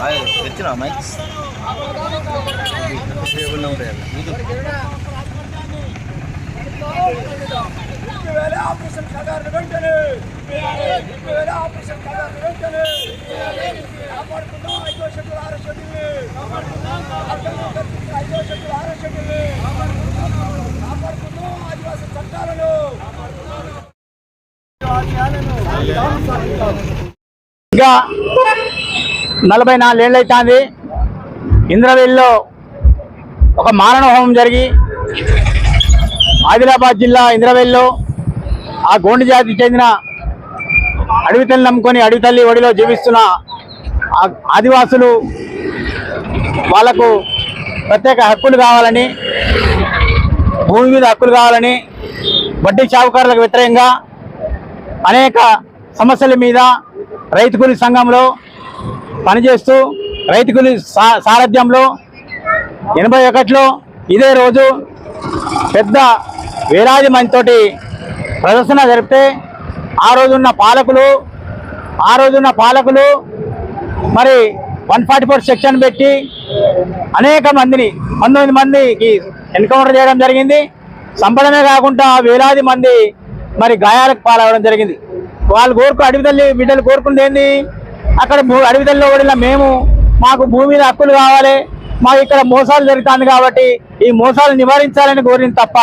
తెచ్చినా mic operation సాధారణ వెంటనే ఆపరేషన్ సాధారణ వెంటనే కాపాడుకుందాం ఐదో షెడ్యూల్ ఆరో ఐదో షెడ్యూల్ ఆరో కాపాడుకుందాం ఆదివాసీ చట్టాలను ఇంకా నలభై నాలుగేళ్ళు అవుతుంది ఇంద్రవెల్లిలో ఒక మారణ హోమం జరిగి ఆదిలాబాద్ జిల్లా ఇంద్రవెల్లిలో ఆ గోండి జాతికి చెందిన అడవి తల్లి నమ్ముకొని అడవి తల్లి ఒడిలో జీవిస్తున్న ఆదివాసులు వాళ్ళకు ప్రత్యేక హక్కులు కావాలని భూమి మీద హక్కులు కావాలని వడ్డీ షావుకారులకు వ్యతిరేకంగా అనేక సమస్యల మీద రైతు కూలి సంఘంలో పనిచేస్తూ రైతు సా- సారథ్యంలో ఎనభై ఒకటిలో ఇదే రోజు పెద్ద వేలాది మందితోటి ప్రదర్శన జరిపితే ఆ రోజున్న పాలకులు ఆ రోజున్న పాలకులు మరి వన్ ఫార్టీ ఫోర్ సెక్షన్ పెట్టి అనేక మందిని పంతొమ్మిది మందికి ఎన్కౌంటర్ చేయడం జరిగింది. సంపడమే కాకుండా వేలాది మంది మరి గాయాలకు పాలవడం జరిగింది. వాళ్ళు కోరుకు అడవి తల్లి బిడ్డలు కోరుకుంది ఏంది? అక్కడ భూ- పడిన మేము మాకు భూమి మీద హక్కులు కావాలి మాకు ఇక్కడ మోసాలు జరుగుతుంది కాబట్టి ఈ మోసాలు నివారించాలని కోరింది తప్ప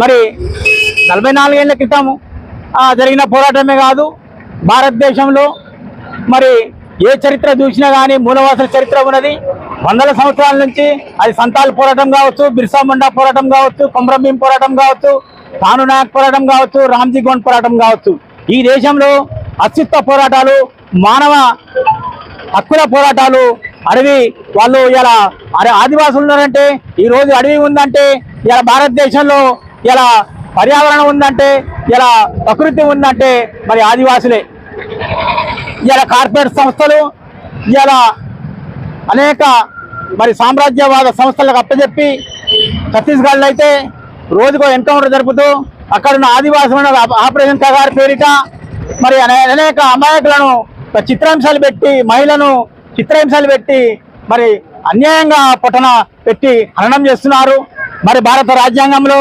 మరి నలభై నాలుగేళ్ళ క్రితం జరిగిన పోరాటమే కాదు భారతదేశంలో మరి ఏ చరిత్ర చూసినా కానీ మూలవాసుల చరిత్ర ఉన్నది. వందల సంవత్సరాల నుంచి అది సంతాల్ పోరాటం కావచ్చు బిర్సా ముండా పోరాటం కావచ్చు కొమరంభీం పోరాటం కావచ్చు తాను నాయక్ పోరాటం కావచ్చు రామ్జీ గోండ్ పోరాటం కావచ్చు. ఈ దేశంలో అత్యుత్త పోరాటాలు మానవ హక్కుల పోరాటాలు అడవి వాళ్ళు ఇలా అరే ఆదివాసులు ఉన్నారంటే ఈ రోజు అడవి ఉందంటే ఇలా భారతదేశంలో ఇలా పర్యావరణం ఉందంటే ఇలా ప్రకృతి ఉందంటే మరి ఆదివాసులే. ఇలా కార్పొరేట్ సంస్థలు ఇలా అనేక మరి సామ్రాజ్యవాద సంస్థలకు అప్పచెప్పి ఛత్తీస్గఢ్లో అయితే రోజుకో ఎన్కౌంటర్ జరుపుతూ అక్కడున్న ఆదివాసులను ఆపరేషన్ కగారు పేరిట మరి అనే- అనేక అమాయకులను చిత్రాంశాలు పెట్టి మహిళను చిత్రాంశాలు పెట్టి మరి అన్యాయంగా పొట్టన పెట్టి హననం చేస్తున్నారు. మరి భారత రాజ్యాంగంలో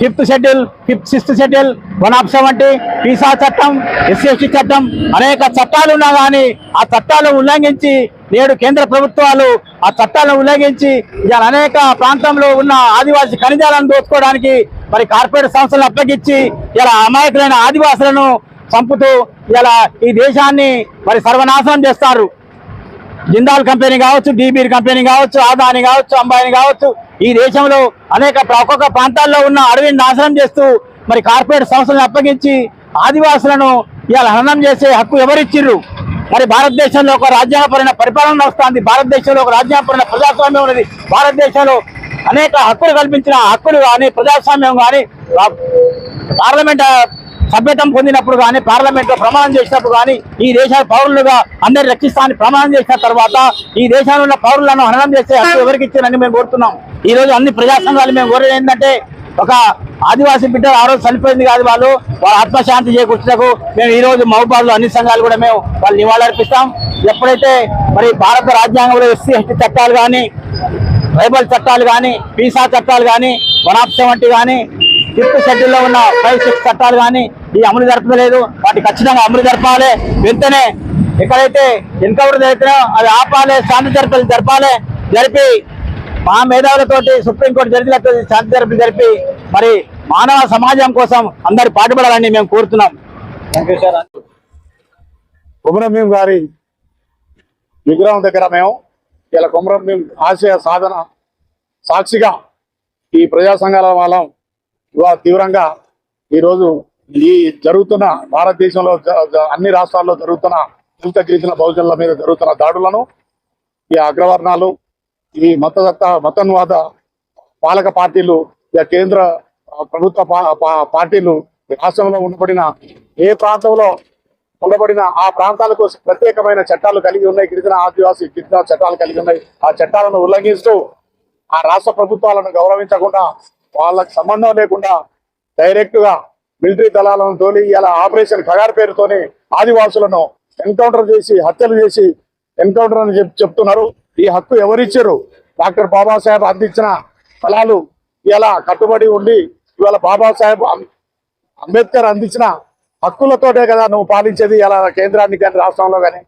fifth schedule fifth sixth schedule one of వంటి పీసా చట్టం ఎస్సీ చట్టం అనేక చట్టాలు ఉన్నా కానీ ఆ చట్టాలను ఉల్లంఘించి నేడు కేంద్ర ప్రభుత్వాలు ఆ చట్టాలను ఉల్లంఘించి ఇవాళ అనేక ప్రాంతంలో ఉన్న ఆదివాసీ ఖనిజాలను దోచుకోవడానికి మరి కార్పొరేట్ సంస్థలను అప్పగించి ఇలా అమాయకులైన ఆదివాసులను చంపుతూ ఇలా ఈ దేశాన్ని మరి సర్వనాశనం చేస్తారు. జిందాల్ కంపెనీ కావచ్చు డీబీర్ కంపెనీ కావచ్చు ఆదాని కావచ్చు అంబానీ కావచ్చు ఈ దేశంలో అనేక ప్ర- ఒక్కొక్క ప్రాంతాల్లో ఉన్న అడవిని నాశనం చేస్తూ మరి కార్పొరేట్ సంస్థలను అప్పగించి ఆదివాసులను ఇవాళ హననం చేసే హక్కు ఎవరిచ్చిర్రు? మరి భారతదేశంలో ఒక రాజ్యాంగపరమైన పరిపాలన వస్తుంది. భారతదేశంలో ఒక రాజ్యాంగపరమైన ప్రజాస్వామ్యం ఉన్నది. భారతదేశంలో అనేక హక్కులు కల్పించిన హక్కులు కానీ ప్రజాస్వామ్యం కానీ పార్లమెంట్ సభ్యత్వం పొందినప్పుడు కానీ పార్లమెంట్లో ప్రమాణం చేసినప్పుడు కానీ ఈ దేశ పౌరులుగా అందరిని రక్షిస్తామని ప్రమాణం చేసిన తర్వాత ఈ దేశంలో ఉన్న పౌరులను హననం చేస్తే హక్కు ఎవరికి ఇచ్చారని మేము కోరుతున్నాం. ఈ రోజు అన్ని ప్రజా సంఘాలు మేము కోరేది ఏంటంటే ఒక ఆదివాసీ బిడ్డ ఆ రోజు చనిపోయింది కాదు వాళ్ళు వాళ్ళ ఆత్మశాంతి చేకూర్చుటకు మేము ఈ రోజు మహబూబాద్ అన్ని సంఘాలు కూడా మేము వాళ్ళు నివాళులర్పిస్తాం. ఎప్పుడైతే మరి భారత రాజ్యాంగంలో ఎస్సీ ఎస్టీ చట్టాలు కానీ ట్రైబల్ చట్టాలు కానీ పీసా చట్టాలు కానీ వన్ వంటి సెవెంటీ కానీ ఫిఫ్త్ షెడ్యూల్లో ఉన్న ఫైవ్ సిక్స్ చట్టాలు కానీ ఈ అమలు జరపలేదు వాటి ఖచ్చితంగా అమలు జరపాలి. వెంటనే ఎక్కడైతే ఎన్కౌంటర్ జరిగితే అది ఆపాలి శాంతి జరపాలి జరపాలి. జరిపి మా మేధావులతోటి సుప్రీంకోర్టు జరిగినట్టు శాంతి జరిపి జరిపి మరి మానవ సమాజం కోసం అందరు పాటుపడాలని మేము కోరుతున్నాం. థ్యాంక్ యూ సార్ కొమరం గారి విగ్రహం దగ్గర మేము ఇలా కొమరం భీం ఆశయ సాధన సాక్షిగా ఈ ప్రజా సంఘాల వాళ్ళం ఇవాళ తీవ్రంగా ఈరోజు ఈ జరుగుతున్న భారతదేశంలో అన్ని రాష్ట్రాల్లో జరుగుతున్న దళిత గిరిజన బహుజనుల మీద జరుగుతున్న దాడులను ఈ అగ్రవర్ణాలు ఈ మతదత్త మతన్వాద పాలక పార్టీలు ఈ కేంద్ర ప్రభుత్వ పా- పా- పార్టీలు రాష్ట్రంలో ఉండబడిన ఏ ప్రాంతంలో ఉండబడిన ఆ ప్రాంతాలకు ప్రత్యేకమైన చట్టాలు కలిగి ఉన్నాయి గిరిజన ఆదివాసీ గిరిజన చట్టాలు కలిగి ఉన్నాయి. ఆ చట్టాలను ఉల్లంఘిస్తూ ఆ రాష్ట్ర ప్రభుత్వాలను గౌరవించకుండా వాళ్ళకి సంబంధం లేకుండా డైరెక్ట్గా మిలిటరీ దళాలను తోలి ఇలా ఆపరేషన్ ఖగార్ పేరుతోనే ఆదివాసులను ఎన్కౌంటర్ చేసి హత్యలు చేసి ఎన్కౌంటర్ అని చెప్తున్నారు. ఈ హక్కు ఎవరిచ్చారు? డాక్టర్ బాబాసాహెబ్ అందించిన ఫలాలు ఇలా కట్టుబడి ఉండి ఇవాళ బాబాసాహెబ్ అంబేద్కర్ అందించిన హక్కులతోటే కదా నువ్వు పాలించేది ఇలా కేంద్రాన్ని కానీ రాష్ట్రంలో కానీ.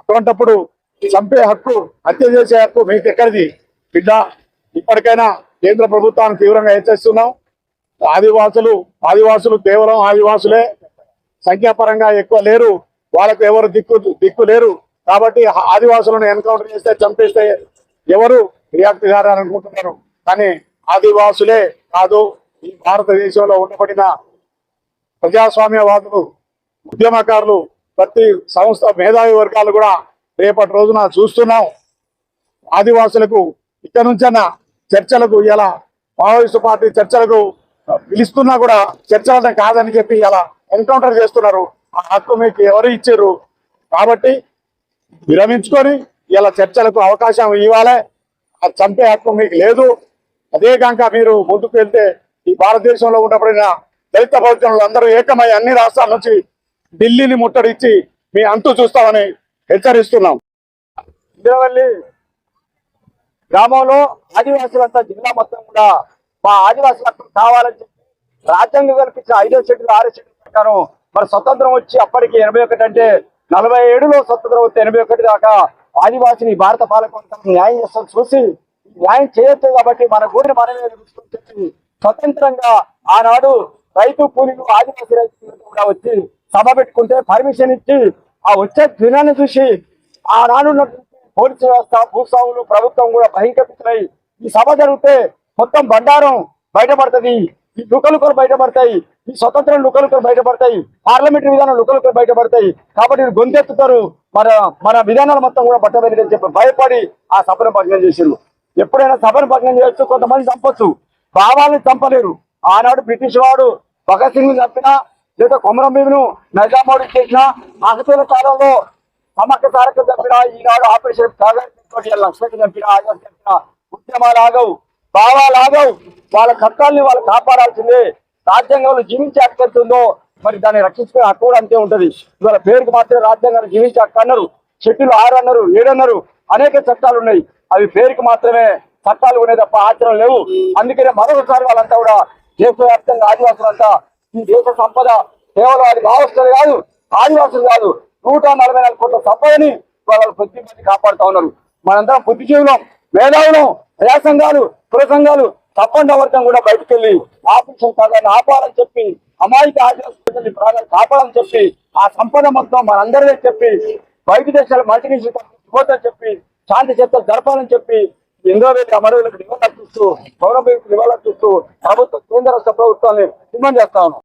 అటువంటప్పుడు చంపే హక్కు హత్య చేసే హక్కు మీకు ఎక్కడిది బిడ్డ ఇప్పటికైనా కేంద్ర ప్రభుత్వాన్ని తీవ్రంగా హెచ్చరిస్తున్నాం. ఆదివాసులు ఆదివాసులు కేవలం ఆదివాసులే. సంఖ్యాపరంగా ఎక్కువ లేరు. వాళ్ళకు ఎవరు దిక్కు దిక్కు లేరు. కాబట్టి ఆదివాసులను ఎన్కౌంటర్ చేస్తే చంపేస్తే ఎవరు రియాక్ట్ గారు అని అనుకుంటున్నారు కానీ ఆదివాసులే కాదు ఈ భారతదేశంలో ఉండబడిన ప్రజాస్వామ్యవాదులు ఉద్యమకారులు ప్రతి సంస్థ మేధావి వర్గాలు కూడా రేపటి రోజున చూస్తున్నాం. ఆదివాసులకు ఇక్కడ నుంచన్న చర్చలకు ఇలా మావోయిస్టు పార్టీ చర్చలకు పిలుస్తున్నా కూడా చర్చలను కాదని చెప్పి అలా ఎన్కౌంటర్ చేస్తున్నారు. ఆ హక్కు మీకు ఎవరు ఇచ్చారు? కాబట్టి విరమించుకొని ఇలా చర్చలకు అవకాశం ఇవ్వాలి. ఆ చంపే హక్కు మీకు లేదు. అదే కాక మీరు ముందుకు వెళ్తే ఈ భారతదేశంలో ఉన్నప్పుడైనా దళిత బహుజనులు అందరూ ఏకమై అన్ని రాష్ట్రాల నుంచి ఢిల్లీని ముట్టడిచ్చి మీ అంతు చూస్తామని హెచ్చరిస్తున్నాం. ఇంద్రవల్లి గ్రామంలో ఆదివాసులంతా జిల్లా మొత్తం కూడా మా ఆదివాసులకు కావాలని చెప్పి రాజ్యాంగం కల్పించిన ఐదో షెడ్యూల్ ఆరో షెడ్యూల్ ప్రకారం మరి స్వతంత్రం వచ్చి అప్పటికి ఎనభై ఒకటి అంటే నలభై ఏడులో స్వతంత్రం వచ్చి ఎనభై ఒకటి దాకా ఆదివాసిని భారత పాలకవర్గం న్యాయం చేస్తాం చూసి న్యాయం చేయొచ్చు కాబట్టి మన ఊరిని మనమే చెప్పి స్వతంత్రంగా ఆనాడు రైతు కూలీలు ఆదివాసీ రైతులు కూడా వచ్చి సభ పెట్టుకుంటే పర్మిషన్ ఇచ్చి ఆ వచ్చే దినాన్ని చూసి ఆనాడు పోలీసు వ్యవస్థ భూస్వాములు ప్రభుత్వం కూడా భయంకరిస్తున్నాయి ఈ సభ జరిగితే మొత్తం బండారం బయటపడుతుంది. ఈ లుకలుకలు బయటపడతాయి. ఈ స్వతంత్రం లుకలుకలు బయటపడతాయి. పార్లమెంటరీ విధానం లుకలుకలు బయటపడతాయి. కాబట్టి గొంతెత్తుతారు. మన మన విధానాలు మొత్తం కూడా పట్టబెట్టని చెప్పి భయపడి ఆ సభను భగ్నం చేసిండ్రు. ఎప్పుడైనా సభను భగ్నం చేయొచ్చు కొంతమంది చంపొచ్చు. భావాలను చంపలేరు. ఆనాడు బ్రిటిష్ వాడు భగత్ సింగ్ చంపినా లేదా కొమరం భీమును నైజామోడి చేసినా ఆకతీయుల కాలంలో సమక్క సారక చంపినా ఈనాడు ఆపరేషన్ లక్ష్మికి చంపినా చంపిన ఆజాద్ ఉద్యమాలు ఆగవు. భావాలు వాళ్ళ చట్టాలని వాళ్ళు కాపాడాల్సిందే. రాజ్యాంగంలో జీవించే హక్కు ఉందో మరి దాన్ని రక్షించుకునే హక్కు కూడా అంతే ఉంటది. ఇవాళ పేరుకు మాత్రమే రాజ్యాంగాన్ని జీవించే హక్కు అన్నారు. షెడ్యూల్ ఆరు అన్నారు ఏడు అన్నారు. అనేక చట్టాలు ఉన్నాయి. అవి పేరుకి మాత్రమే చట్టాలు ఉన్నాయి తప్ప ఆచరణ లేవు. అందుకనే మరొకసారి వాళ్ళంతా కూడా దేశవ్యాప్తంగా ఆదివాసులంతా ఈ దేశ సంపద కేవలం అది భావస్థలు కాదు ఆదివాసులు కాదు. నూట నలభై నాలుగు కోట్ల సంపదని వాళ్ళ ప్రతి మంది కాపాడుతా ఉన్నారు. మనందరం బుద్ధిజీవులం మేధావులం. ప్రజా సంఘాలు కుల సంఘాలు తప్పండి వర్గం కూడా బయటకెళ్ళి వెళ్ళి ఆపరేషన్ కాదని ఆపాలని చెప్పి అమాయక ఆదివాసులు ప్రాణాలు కాపాడని చెప్పి ఆ సంపద మొత్తం మనందరినీ చెప్పి బయట దేశాల మల్టీనేషనల్ పోతని చెప్పి శాంతి చర్చలు జరపాలని చెప్పి ఇంద్రవేది అమరవీలకు గౌరవ నివాళులు చూస్తూ ప్రభుత్వ కేంద్ర రాష్ట్ర ప్రభుత్వాన్ని డిమాండ్ చేస్తా ఉన్నాం.